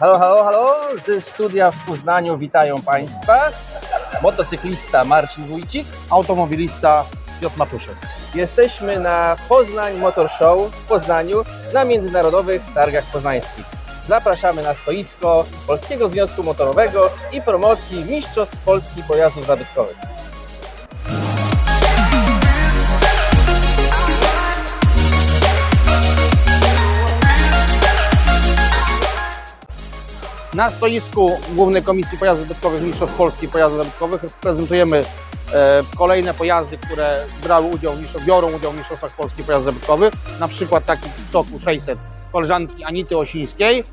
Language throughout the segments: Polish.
Halo, halo, halo, ze studia w Poznaniu witają Państwa motocyklista Marcin Wójcik. automobilista Piotr Matuszek. Jesteśmy na Poznań Motor Show w Poznaniu na Międzynarodowych Targach Poznańskich. Zapraszamy na stoisko Polskiego Związku Motorowego i promocji Mistrzostw Polski Pojazdów Zabytkowych. Na stoisku Głównej Komisji Pojazdów Zabytkowych Mistrzostw Polski Pojazdów Zabytkowych prezentujemy e, kolejne pojazdy, które brały udział w biorą udział w Mistrzostwach Polski Pojazdów Zabytkowych. Na przykład taki Soku 600 koleżanki Anity Osińskiej.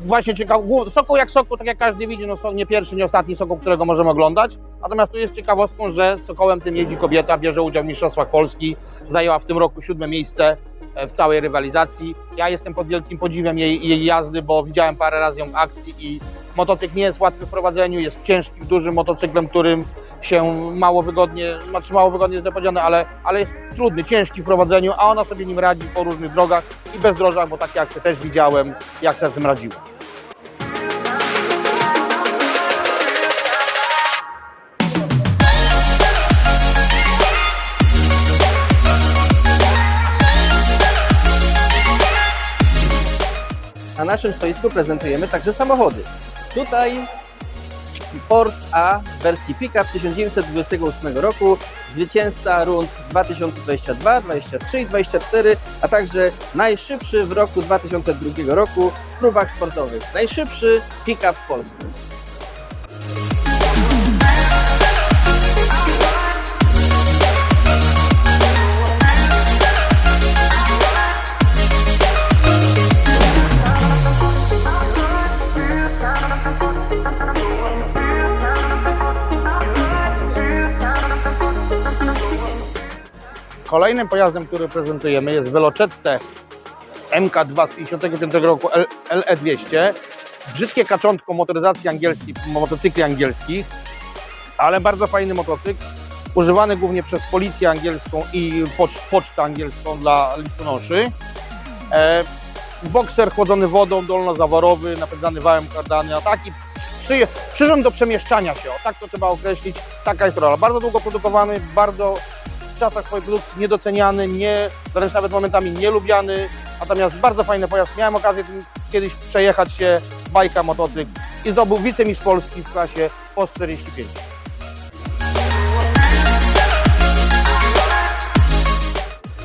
Właśnie ciekaw, Sokół jak Sokół, tak jak każdy widzi, no, nie pierwszy, nie ostatni Sokół, którego możemy oglądać. Natomiast tu jest ciekawostką, że Sokołem tym jeździ kobieta, bierze udział w Mistrzostwach Polski, zajęła w tym roku siódme miejsce e, w całej rywalizacji. Ja jestem pod wielkim podziwem jej, jej jazdy, bo widziałem parę razy ją w akcji i motocykl nie jest łatwy w prowadzeniu, jest ciężkim, dużym motocyklem, którym się mało wygodnie, znaczy mało wygodnie źle powiedziane, ale, ale jest trudny, ciężki w prowadzeniu, a ona sobie nim radzi po różnych drogach i bezdrożach, bo takie akcje też widziałem, jak sobie z tym radziła. Na naszym stoisku prezentujemy także samochody. Tutaj Ford A w wersji pick-up 1928 roku, zwycięzca rund 2022, 23 i 24, a także najszybszy w roku 2002 roku w próbach sportowych. Najszybszy pick-up w Polsce. Kolejnym pojazdem, który prezentujemy jest Velocette MK2 z 55 roku L- LE200. Brzydkie kaczątko motoryzacji angielskiej, motocykli angielskich, ale bardzo fajny motocykl, używany głównie przez policję angielską i pocz- pocztę angielską dla listonoszy. E, bokser chłodzony wodą, dolnozaworowy, napędzany wałem kardany, a taki przy, przyrząd do przemieszczania się, o tak to trzeba określić, taka jest rola. Bardzo długo produkowany, bardzo w czasach swojej produkcji niedoceniany, nie, wręcz nawet momentami nielubiany, natomiast bardzo fajny pojazd. Miałem okazję kiedyś przejechać się bajka motocykl i zdobył wicemistrz Polski w klasie POST 45.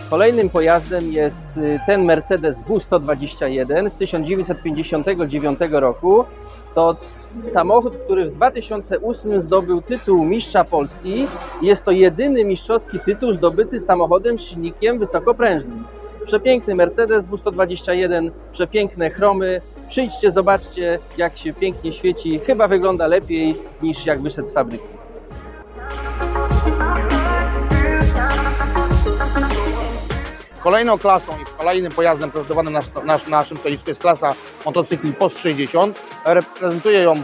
Kolejnym pojazdem jest y, ten Mercedes W121 z 1959 roku. To samochód, który w 2008 zdobył tytuł Mistrza Polski. Jest to jedyny mistrzowski tytuł zdobyty samochodem z silnikiem wysokoprężnym. Przepiękny Mercedes W121, przepiękne chromy. Przyjdźcie, zobaczcie jak się pięknie świeci. Chyba wygląda lepiej niż jak wyszedł z fabryki. Kolejną klasą i kolejnym pojazdem prezentowanym na, na, na naszym stoisku jest klasa motocykli POST 60. Reprezentuje ją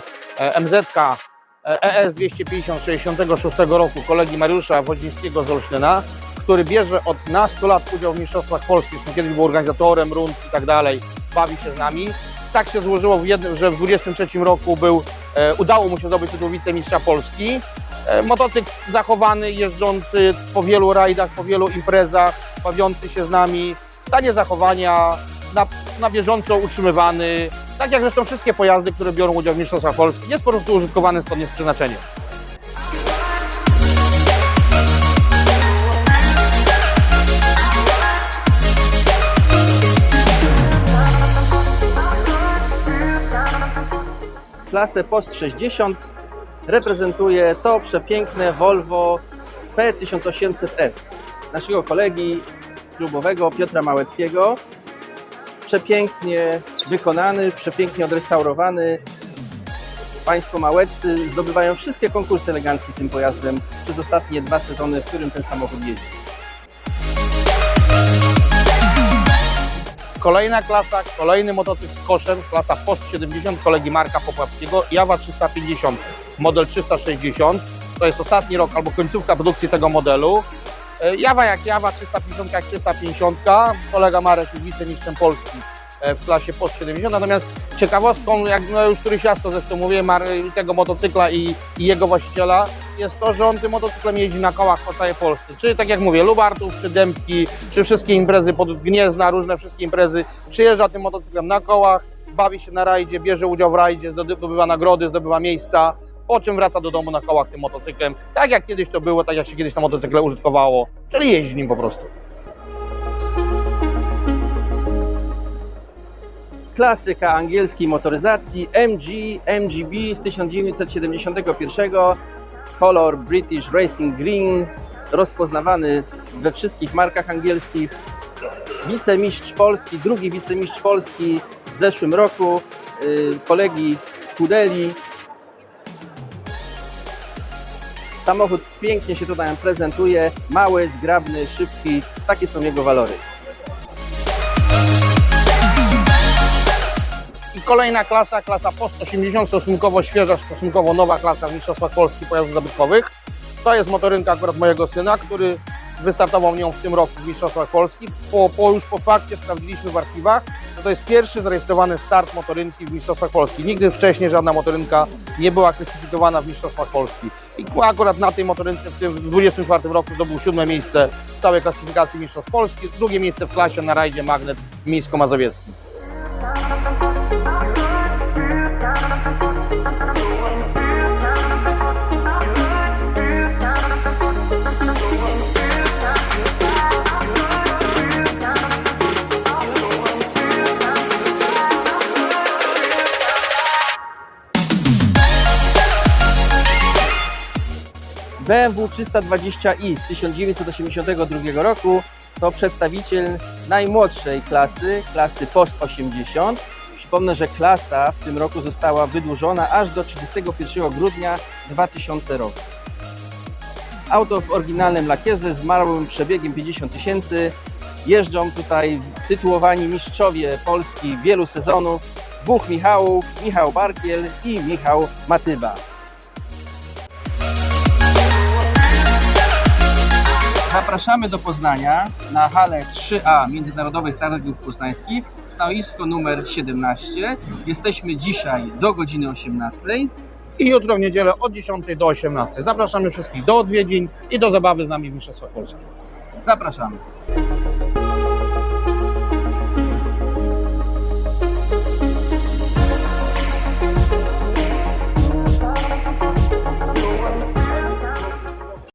MZK ES 250 66 roku kolegi Mariusza Woźnickiego z Olsztyna, który bierze od nastu lat udział w Mistrzostwach Polskich, kiedyś był organizatorem rund i tak dalej, bawi się z nami. Tak się złożyło, w jednym, że w 23 roku był, e, udało mu się zdobyć tytuł wicemistrza Polski. E, motocykl zachowany, jeżdżący po wielu rajdach, po wielu imprezach, bawiący się z nami, w stanie zachowania, na, na bieżąco utrzymywany, tak jak zresztą wszystkie pojazdy, które biorą udział w Mistrzostwach Polski, jest po prostu użytkowany zgodnie z przeznaczeniem. klasę Post 60 reprezentuje to przepiękne Volvo P1800S naszego kolegi klubowego Piotra Małeckiego. Przepięknie wykonany, przepięknie odrestaurowany. Państwo małeccy zdobywają wszystkie konkursy elegancji tym pojazdem przez ostatnie dwa sezony, w którym ten samochód jeździ. Kolejna klasa, kolejny motocykl z koszem, klasa Post 70 kolegi Marka Popławskiego, Jawa 350, model 360. To jest ostatni rok albo końcówka produkcji tego modelu. E, Jawa jak Jawa, 350 jak 350. Kolega Marek jest wicemistrzem Polski w klasie post 70. Natomiast ciekawostką, jak no już któryś raz to zresztą mówię, tego motocykla i, i jego właściciela, jest to, że on tym motocyklem jeździ na kołach po całej Polsce. Czyli tak jak mówię, Lubartów, czy Dębki, czy wszystkie imprezy pod Gniezna, różne wszystkie imprezy. Przyjeżdża tym motocyklem na kołach, bawi się na rajdzie, bierze udział w rajdzie, zdobywa nagrody, zdobywa miejsca, po czym wraca do domu na kołach tym motocyklem. Tak jak kiedyś to było, tak jak się kiedyś na motocykle użytkowało, czyli jeździ nim po prostu. Klasyka angielskiej motoryzacji MG MGB z 1971, kolor British Racing Green, rozpoznawany we wszystkich markach angielskich. Wicemistrz Polski, drugi wicemistrz Polski w zeszłym roku, yy, kolegi Kudeli. Samochód pięknie się tutaj prezentuje, mały, zgrabny, szybki, takie są jego walory. I kolejna klasa, klasa post 80, stosunkowo świeża, stosunkowo nowa klasa w Mistrzostwach Polski pojazdów zabytkowych. To jest motorynka akurat mojego syna, który wystartował nią w tym roku w Mistrzostwach Polski. Po, po już po fakcie sprawdziliśmy w archiwach, że to jest pierwszy zarejestrowany start motorynki w Mistrzostwach Polski. Nigdy wcześniej żadna motorynka nie była klasyfikowana w Mistrzostwach Polski. I akurat na tej motorynce w tym 24 roku zdobył siódme miejsce w całej klasyfikacji Mistrzostw Polski, drugie miejsce w klasie na rajdzie Magnet Miejsko-Mazowieckim. BMW 320i z 1982 roku to przedstawiciel najmłodszej klasy, klasy Post 80. Przypomnę, że klasa w tym roku została wydłużona aż do 31 grudnia 2000 roku. Auto w oryginalnym lakierze z małym przebiegiem 50 tysięcy. Jeżdżą tutaj tytułowani mistrzowie Polski wielu sezonów. Dwóch Michałów, Michał Barkiel i Michał Matyba. Zapraszamy do Poznania na halę 3A Międzynarodowych Targów Poznańskich, stanowisko numer 17. Jesteśmy dzisiaj do godziny 18. i jutro w niedzielę od 10 do 18. Zapraszamy wszystkich do odwiedzin i do zabawy z nami w Mistrzostwach Polski. Zapraszamy.